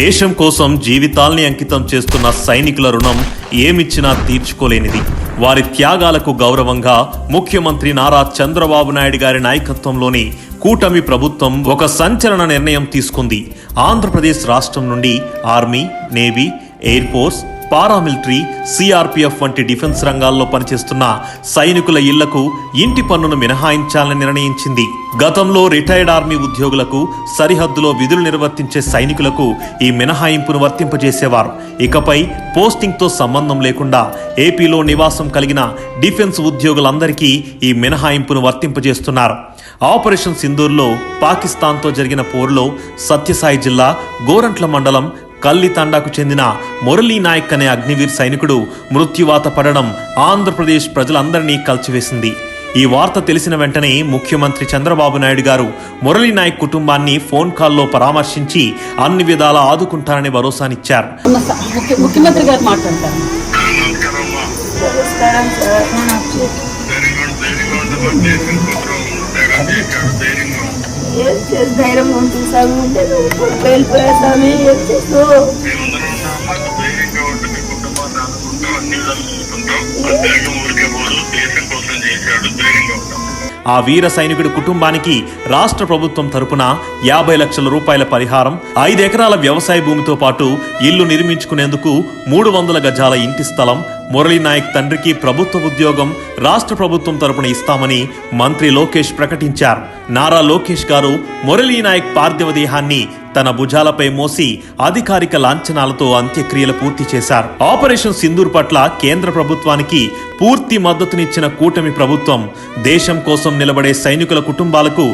దేశం కోసం జీవితాల్ని అంకితం చేస్తున్న సైనికుల రుణం ఏమిచ్చినా తీర్చుకోలేనిది. వారి త్యాగాలకు గౌరవంగా ముఖ్యమంత్రి నారా చంద్రబాబు నాయుడు గారి నాయకత్వంలోని కూటమి ప్రభుత్వం ఒక సంచలన నిర్ణయం తీసుకుంది. ఆంధ్రప్రదేశ్ రాష్ట్రం నుండి army navy air force paramilitary CRPF వంటి డిఫెన్స్ రంగాల్లో పనిచేస్తున్న సైనికుల ఇళ్ళకు ఇంటి పన్నును మినహాయించాలని నిర్ణయించింది. గతంలో రిటైర్డ్ ఆర్మీ ఉద్యోగులకు సరిహద్దులో విధులు నిర్వర్తించే సైనికులకు ఈ మినహాయింపును వర్తింపజేసేవారు. ఇకపై పోస్టింగ్తో సంబంధం లేకుండా ఏపీలో నివాసం కలిగిన డిఫెన్స్ ఉద్యోగులందరికీ ఈ మినహాయింపును వర్తింపజేస్తున్నారు. ఆపరేషన్ సింధూర్లో పాకిస్తాన్తో జరిగిన పోరులో సత్యసాయి జిల్లా గోరంట్ల మండలం కల్లి తండాకు చెందిన మురళీ నాయక్ అనే అగ్నివీర్ సైనికుడు మృత్యువాత పడడం ఆంధ్రప్రదేశ్ ప్రజలందరినీ కలిచివేసింది. ఈ వార్త తెలిసిన వెంటనే ముఖ్యమంత్రి చంద్రబాబు నాయుడు గారు మురళీ నాయక్ కుటుంబాన్ని ఫోన్ కాల్లో పరామర్శించి అన్ని విధాలా ఆదుకుంటారని భరోసానిచ్చారు. ముఖ్యమంత్రి గారు మాట్లాడతారు. చేసి ధైర్యం ఉంటుంది సార్ ఉంటే వెళ్ళిపోయా స్వామి ఏం చేస్తూ కోసం చేశాడు ఆ వీర సైనికుడి కుటుంబానికి రాష్ట్ర ప్రభుత్వం తరపున యాభై లక్షల రూపాయల పరిహారం ఐదు ఎకరాల వ్యవసాయ భూమితో పాటు ఇల్లు నిర్మించుకునేందుకు మూడు వందల గజాల ఇంటి స్థలం మురళీనాయక్ తండ్రికి ప్రభుత్వ ఉద్యోగం రాష్ట్ర ప్రభుత్వం తరపున ఇస్తామని మంత్రి లోకేష్ ప్రకటించారు. నారా లోకేష్ గారు మురళీనాయక్ పార్థివ దేహాన్ని తన భుజాలపై మోసి అధికారిక లాంఛనాలతో అంత్యక్రియలు పూర్తి చేశారు. ఆపరేషన్ సింధూర్ పట్ల కేంద్ర ప్రభుత్వానికి పూర్తి మద్దతునిచ్చిన కూటమి ప్రభుత్వం దేశం కోసం నిలబడే సైనికుల కుటుంబాలకు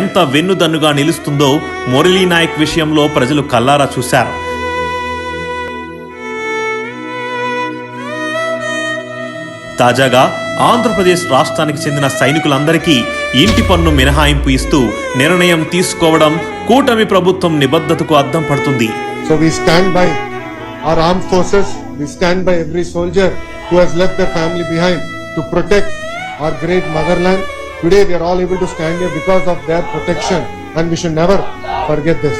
ఎంత వెన్నుదన్నుగా నిలుస్తుందో మురళీ నాయక్ విషయంలో ప్రజలు కల్లారా చూశారు. తాజాగా ఆంధ్రప్రదేశ్ రాష్ట్రానికి చెందిన సైనికులందరికీ ఇంటి పన్ను మినహాయింపు ఇస్తూ నిర్ణయం తీసుకోవడం కూటమి ప్రభుత్వం నిబద్ధతకు అద్దం పడుతుంది So we stand by our armed forces, we stand by every soldier who has left their family behind to protect our great motherland. Today we are all able to stand here because of their protection and we should never forget this.